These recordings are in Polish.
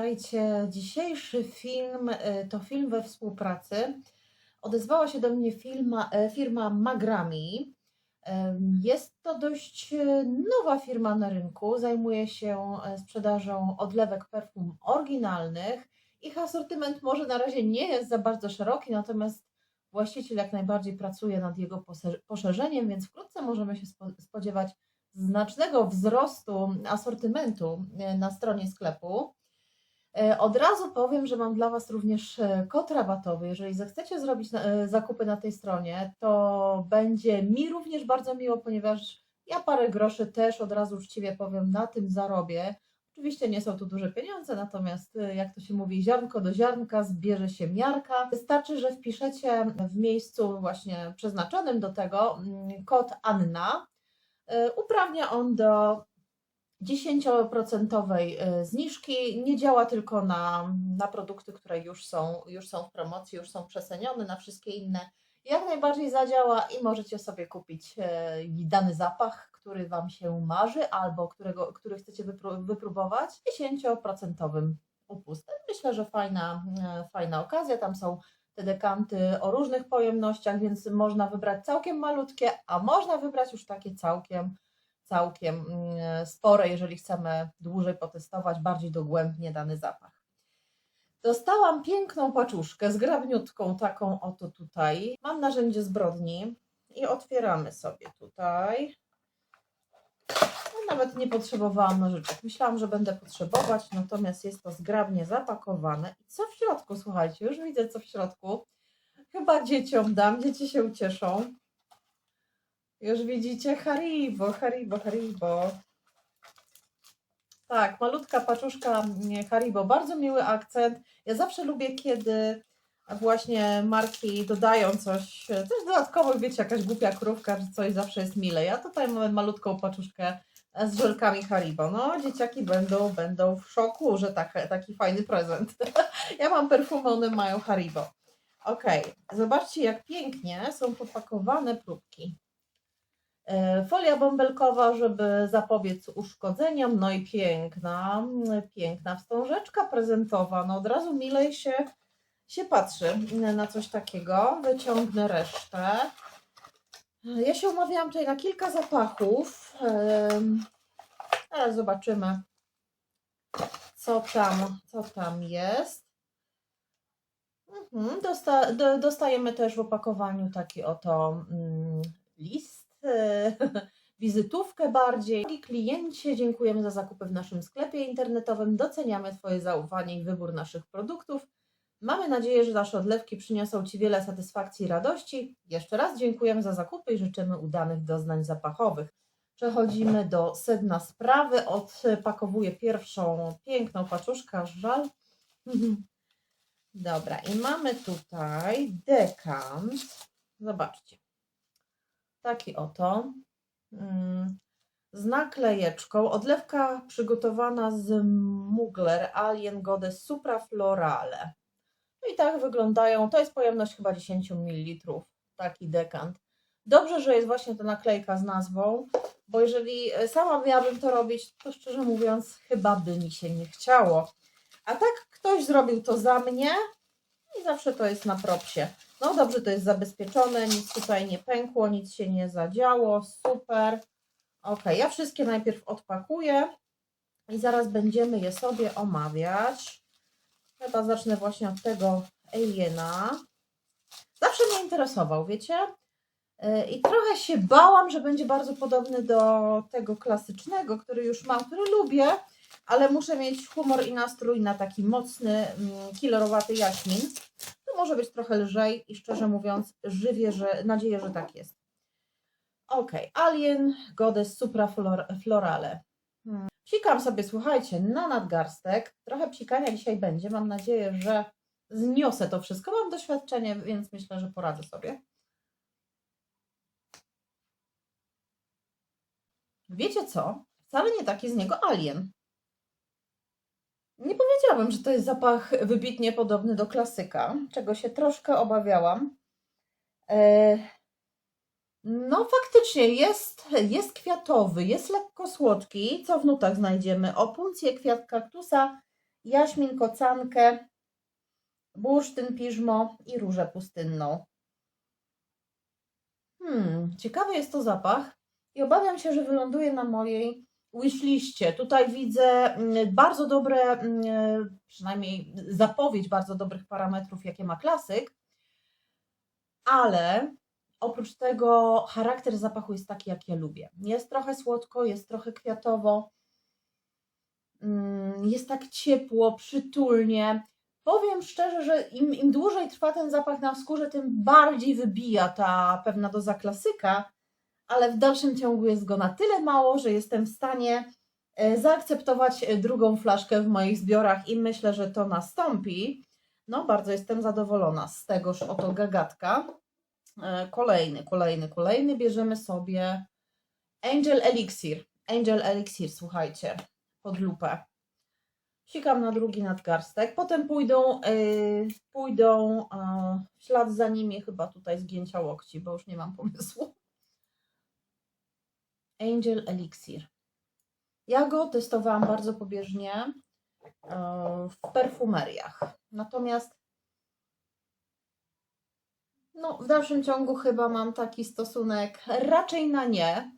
Słuchajcie, dzisiejszy film y, to film we współpracy. Odezwała się do mnie firma, e, firma Magrami. Em, Jest to dość e, nowa firma na rynku. Zajmuje się e, sprzedażą odlewek perfum oryginalnych. Ich asortyment może na razie nie jest za bardzo szeroki, natomiast właściciel jak najbardziej pracuje nad jego poszerzeniem, więc wkrótce możemy się spo- spodziewać znacznego wzrostu asortymentu e, na stronie sklepu. E, Od razu powiem, że mam dla Was również e, kod rabatowy. Jeżeli zechcecie zrobić e, zakupy na tej stronie, to będzie mi również bardzo miło, ponieważ ja parę groszy też od razu uczciwie powiem, na tym zarobię. Oczywiście nie są to duże pieniądze, natomiast jak to się mówi, ziarnko do ziarnka zbierze się miarka. Wystarczy, że wpiszecie w miejscu właśnie przeznaczonym do tego mm, kod Anna. Uprawnia on do 10% e, zniżki. Nie działa tylko na, na produkty, które już są, już są w promocji, już są przesenione, na wszystkie inne. Jak najbardziej zadziała i możecie sobie kupić e, dany zapach, który Wam się marzy albo którego, który chcecie wypró- wypróbować 10% upustem. Myślę, że fajna, e, fajna okazja. Tam są te dekanty o różnych pojemnościach, więc można wybrać całkiem malutkie, a można wybrać już takie całkiem całkiem mm, spore, jeżeli chcemy dłużej potestować, bardziej dogłębnie dany zapach. Dostałam piękną paczuszkę, zgrabniutką, taką oto tutaj. Mam narzędzie zbrodni i otwieramy sobie tutaj. No, nawet nie potrzebowałam nożyczek. Myślałam, że będę potrzebować, natomiast jest to zgrabnie zapakowane. I co w środku? Słuchajcie, już widzę co w środku. Chyba dzieciom dam, dzieci się ucieszą. Już widzicie Haribo, Haribo, Haribo. Tak, malutka paczuszka mm, Haribo, bardzo miły akcent. Ja zawsze lubię, kiedy właśnie marki dodają coś, coś dodatkowo, wiecie, jakaś głupia krówka czy coś, zawsze jest mile. Ja tutaj mamy malutką paczuszkę z żelkami Haribo. No, dzieciaki będą, będą w szoku, że tak, taki fajny prezent. Ja mam perfumy, one mają Haribo. Okej, zobaczcie jak pięknie są popakowane próbki. E, Folia bąbelkowa, żeby zapobiec uszkodzeniom, no i piękna, piękna wstążeczka prezentowa. No od razu milej się, się patrzy na coś takiego. Wyciągnę resztę. Ja się umawiałam tutaj na kilka zapachów. Teraz zobaczymy, co tam, co tam jest. Mhm, Dosta, do, dostajemy też w opakowaniu taki oto mm, list, wizytówkę bardziej. Drogi kliencie, dziękujemy za zakupy w naszym sklepie internetowym. Doceniamy Twoje zaufanie i wybór naszych produktów. Mamy nadzieję, że nasze odlewki przyniosą Ci wiele satysfakcji i radości. Jeszcze raz dziękujemy za zakupy i życzymy udanych doznań zapachowych. Przechodzimy do sedna sprawy. Odpakowuję pierwszą piękną paczuszkę, aż żal. Dobra, i mamy tutaj dekant. Zobaczcie. Taki oto. mm, Z naklejeczką. Odlewka przygotowana z Mugler Alien Goddess Supraflorale. No i tak wyglądają. To jest pojemność chyba 10 ml. Taki dekant. Dobrze, że jest właśnie ta naklejka z nazwą, bo jeżeli e, sama miałabym to robić, to szczerze mówiąc, chyba by mi się nie chciało. A tak ktoś zrobił to za mnie i zawsze to jest na propsie. No dobrze, to jest zabezpieczone, nic tutaj nie pękło, nic się nie zadziało, super. Ok, ja wszystkie najpierw odpakuję i zaraz będziemy je sobie omawiać. Chyba zacznę właśnie od tego aliena. Zawsze mnie interesował, wiecie? Yy, I trochę się bałam, że będzie bardzo podobny do tego klasycznego, który już mam, który lubię, ale muszę mieć humor i nastrój na taki mocny, mm, kilorowaty jaśmin. To może być trochę lżej i szczerze mówiąc, żywię, że nadzieję, że tak jest. Ok, Alien Goddess Supraflorale. Hmm. Psikam sobie, słuchajcie, na nadgarstek. Trochę psikania dzisiaj będzie. Mam nadzieję, że zniosę to wszystko. Mam doświadczenie, więc myślę, że poradzę sobie. Wiecie co? Wcale nie taki z niego alien. Nie powiedziałabym, że to jest zapach wybitnie podobny do klasyka, czego się troszkę obawiałam. E, No, faktycznie jest, jest kwiatowy, jest lekko słodki. Co w nutach znajdziemy? Opuncję, kwiat kaktusa jaśmin, kocankę, bursztyn, piżmo i różę pustynną. Hmm, ciekawy jest to zapach i obawiam się, że wyląduje na mojej wishliście. Tutaj widzę mm, bardzo dobre, mm, przynajmniej zapowiedź bardzo dobrych parametrów, jakie ma klasyk, ale oprócz tego charakter zapachu jest taki, jak ja lubię. Jest trochę słodko, jest trochę kwiatowo, mm, jest tak ciepło, przytulnie. Powiem szczerze, że im, im dłużej trwa ten zapach na skórze, tym bardziej wybija ta pewna doza klasyka, ale w dalszym ciągu jest go na tyle mało, że jestem w stanie e, zaakceptować e, drugą flaszkę w moich zbiorach i myślę, że to nastąpi. No, bardzo jestem zadowolona z tegoż oto gagatka. E, Kolejny, kolejny, kolejny bierzemy sobie Angel Elixir. Angel Elixir, słuchajcie, pod lupę. Sikam na drugi nadgarstek. Potem pójdą, yy, pójdą yy, w ślad za nimi chyba tutaj zgięcia łokci, bo już nie mam pomysłu. Angel Elixir. Ja go testowałam bardzo pobieżnie yy, w perfumeriach. Natomiast no, w dalszym ciągu chyba mam taki stosunek raczej na nie.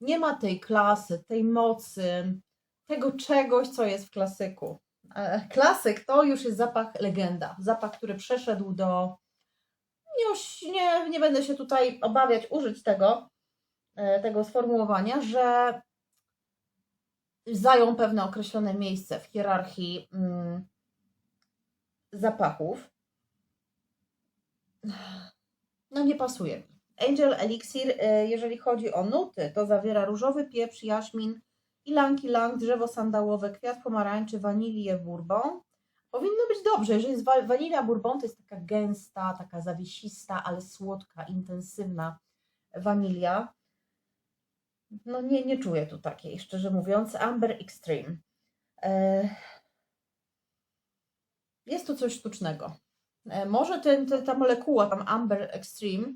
Nie ma tej klasy, tej mocy, tego czegoś, co jest w klasyku. E, Klasyk to już jest zapach legenda. Zapach, który przeszedł do. Już nie, nie będę się tutaj obawiać użyć tego, e, tego sformułowania, że zajął pewne określone miejsce w hierarchii mm, zapachów. No nie pasuje mi. Angel Elixir, e, jeżeli chodzi o nuty, to zawiera różowy pieprz, jaśmin, ilanki lang, drzewo sandałowe, kwiat pomarańczy, wanilię, bourbon. Powinno być dobrze, jeżeli jest wa- wanilia bourbon, to jest taka gęsta, taka zawiesista, ale słodka, intensywna wanilia. No nie, nie czuję tu takiej, szczerze mówiąc. Amber Extreme. E, Jest tu coś sztucznego. E, Może ten, ten, ta molekuła, tam Amber Extreme,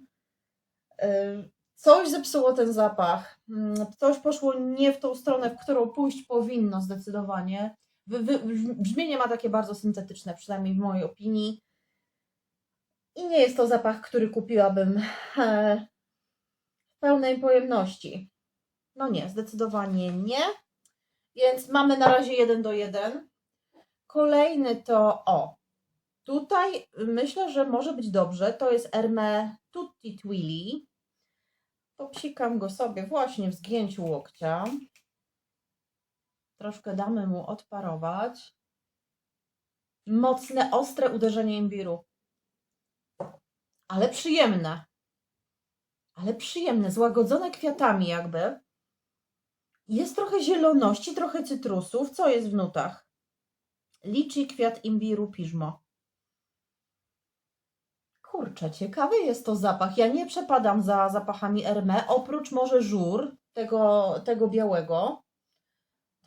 e, coś zepsuło ten zapach. Mm, Coś poszło nie w tą stronę, w którą pójść powinno zdecydowanie. Brzmienie ma takie bardzo syntetyczne, przynajmniej w mojej opinii. I nie jest to zapach, który kupiłabym w pełnej pojemności. No nie, zdecydowanie nie. Więc mamy na razie jeden do jeden. Kolejny to o. Tutaj myślę, że może być dobrze. To jest Hermé Tutti Twilly. Popsikam go sobie właśnie w zgięciu łokcia. Troszkę damy mu odparować. Mocne, ostre uderzenie imbiru. Ale przyjemne. Ale przyjemne, złagodzone kwiatami jakby. Jest trochę zieloności, trochę cytrusów. Co jest w nutach? Liczy kwiat imbiru, piżmo. Kurczę, ciekawy jest to zapach. Ja nie przepadam za zapachami Hermé, oprócz może żur, tego, tego białego.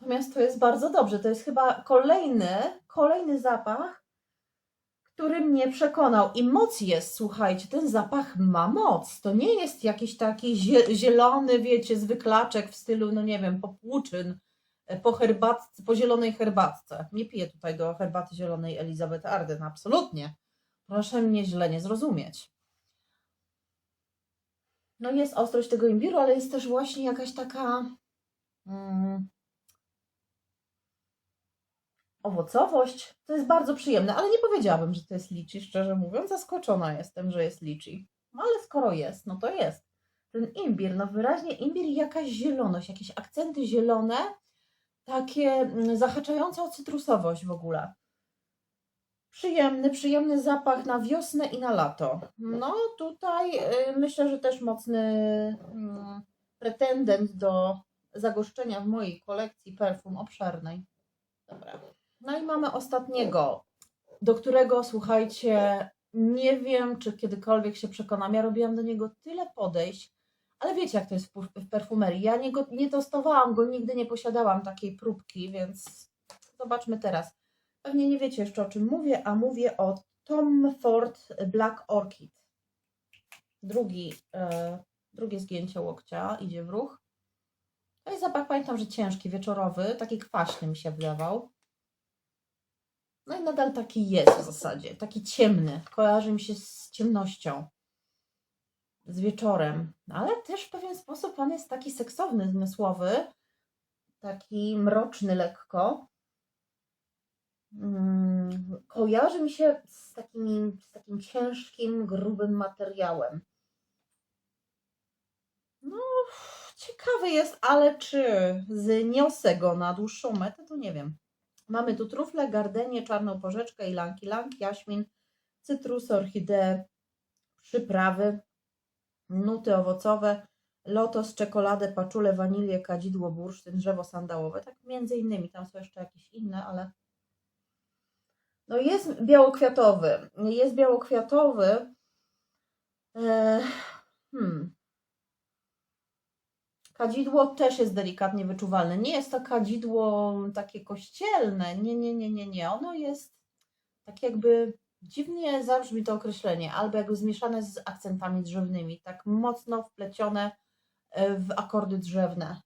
Natomiast to jest bardzo dobrze. To jest chyba kolejny, kolejny zapach, który mnie przekonał. I moc jest, słuchajcie, ten zapach ma moc. To nie jest jakiś taki zie- zielony, wiecie, zwyklaczek w stylu, no nie wiem, popłuczyn e, po herbatce, po zielonej herbatce. Nie piję tutaj do herbaty zielonej Elizabeth Arden, absolutnie. Proszę mnie źle nie zrozumieć. No jest ostrość tego imbiru, ale jest też właśnie jakaś taka mm, owocowość. To jest bardzo przyjemne, ale nie powiedziałabym, że to jest liczy, szczerze mówiąc. Zaskoczona jestem, że jest liczy. No ale skoro jest, no to jest. Ten imbir, no wyraźnie imbir i jakaś zieloność, jakieś akcenty zielone, takie mm, zahaczające o cytrusowość w ogóle przyjemny, przyjemny zapach na wiosnę i na lato. No tutaj y, myślę, że też mocny mm, pretendent do zagoszczenia w mojej kolekcji perfum obszernej. Dobra. No i mamy ostatniego, do którego słuchajcie, nie wiem, czy kiedykolwiek się przekonam. Ja robiłam do niego tyle podejść, ale wiecie, jak to jest w, perfumerii. Ja nie, go, nie testowałam go, nigdy nie posiadałam takiej próbki, więc zobaczmy teraz. Pewnie nie wiecie jeszcze o czym mówię, a mówię o Tom Ford Black Orchid. Drugi, e, drugie zgięcie łokcia idzie w ruch. To jest zapach, pamiętam, że ciężki, wieczorowy, taki kwaśny mi się wydawał. No i nadal taki jest w zasadzie, taki ciemny. Kojarzy mi się z ciemnością, z wieczorem, ale też w pewien sposób on jest taki seksowny, zmysłowy, taki mroczny lekko. Mm, kojarzy mi się z, takimi, z takim ciężkim, grubym materiałem. No, ciekawy jest, ale czy zniosę go na dłuższą metę, to nie wiem. Mamy tu trufle, gardenię, czarną porzeczkę, ilanki, lank, jaśmin, cytrusy, orchideę, przyprawy, nuty owocowe, lotos, czekoladę, paczulę, wanilię, kadzidło, bursztyn, drzewo sandałowe. Tak między innymi, tam są jeszcze jakieś inne, ale no jest białokwiatowy. Jest białokwiatowy. E, hmm. Kadzidło też jest delikatnie wyczuwalne. Nie jest to kadzidło takie kościelne. Nie, nie, nie, nie, nie. Ono jest tak jakby dziwnie zabrzmi to określenie, albo jakby zmieszane z akcentami drzewnymi, tak mocno wplecione e, w akordy drzewne.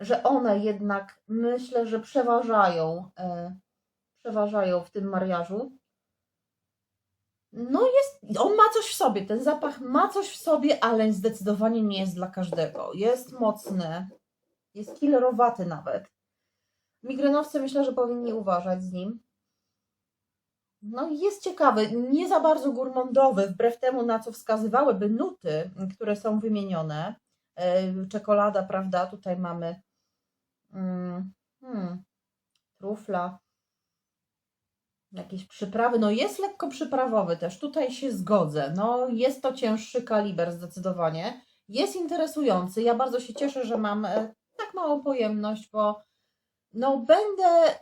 Że one jednak myślę, że przeważają, e, przeważają w tym mariażu. No jest, on ma coś w sobie, ten zapach ma coś w sobie, ale zdecydowanie nie jest dla każdego. Jest mocny, jest killerowaty nawet. Migrenowcy myślę, że powinni uważać z nim. No jest ciekawy, nie za bardzo gurmandowy, wbrew temu, na co wskazywałyby nuty, które są wymienione. E, Czekolada, prawda, tutaj mamy mm, hmm, trufla, jakieś przyprawy. No jest lekko przyprawowy też, tutaj się zgodzę. No jest to cięższy kaliber zdecydowanie. Jest interesujący. Ja bardzo się cieszę, że mam e, tak małą pojemność, bo no będę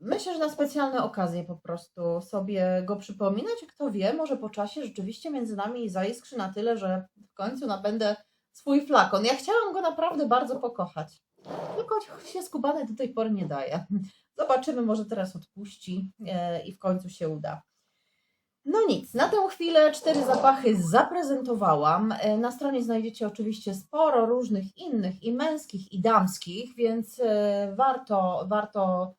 myślę, że na specjalne okazje po prostu sobie go przypominać. Kto wie, może po czasie rzeczywiście między nami zaiskrzy na tyle, że w końcu nabędę swój flakon. Ja chciałam go naprawdę bardzo pokochać. Tylko się skubany do tej pory nie daje. Zobaczymy, może teraz odpuści e, i w końcu się uda. No nic, na tę chwilę cztery zapachy zaprezentowałam. E, Na stronie znajdziecie oczywiście sporo różnych innych i męskich, i damskich, więc e, warto, warto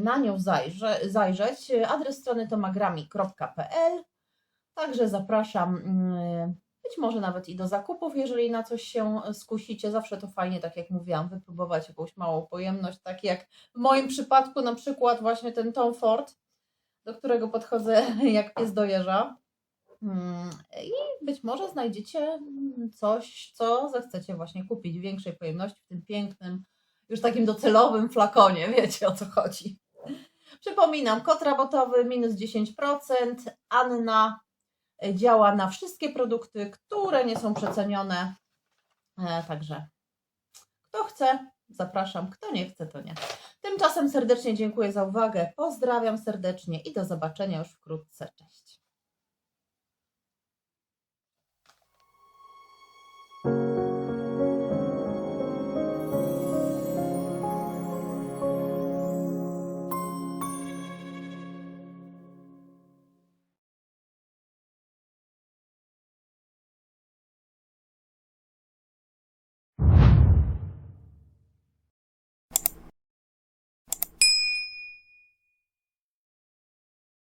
na nią zajrze, zajrzeć. Adres strony to magrami.pl. Także zapraszam mm, być może nawet i do zakupów, jeżeli na coś się skusicie. Zawsze to fajnie, tak jak mówiłam, wypróbować jakąś małą pojemność, tak jak w moim przypadku na przykład właśnie ten Tom Ford, do którego podchodzę jak pies do jeża. Mm, I być może znajdziecie coś, co zechcecie właśnie kupić w większej pojemności, w tym pięknym, już takim docelowym flakonie, wiecie o co chodzi. Przypominam, kod rabotowy minus 10%, Anna e, działa na wszystkie produkty, które nie są przecenione. E, Także kto chce, zapraszam, kto nie chce, to nie. Tymczasem serdecznie dziękuję za uwagę, pozdrawiam serdecznie i do zobaczenia już wkrótce. Cześć.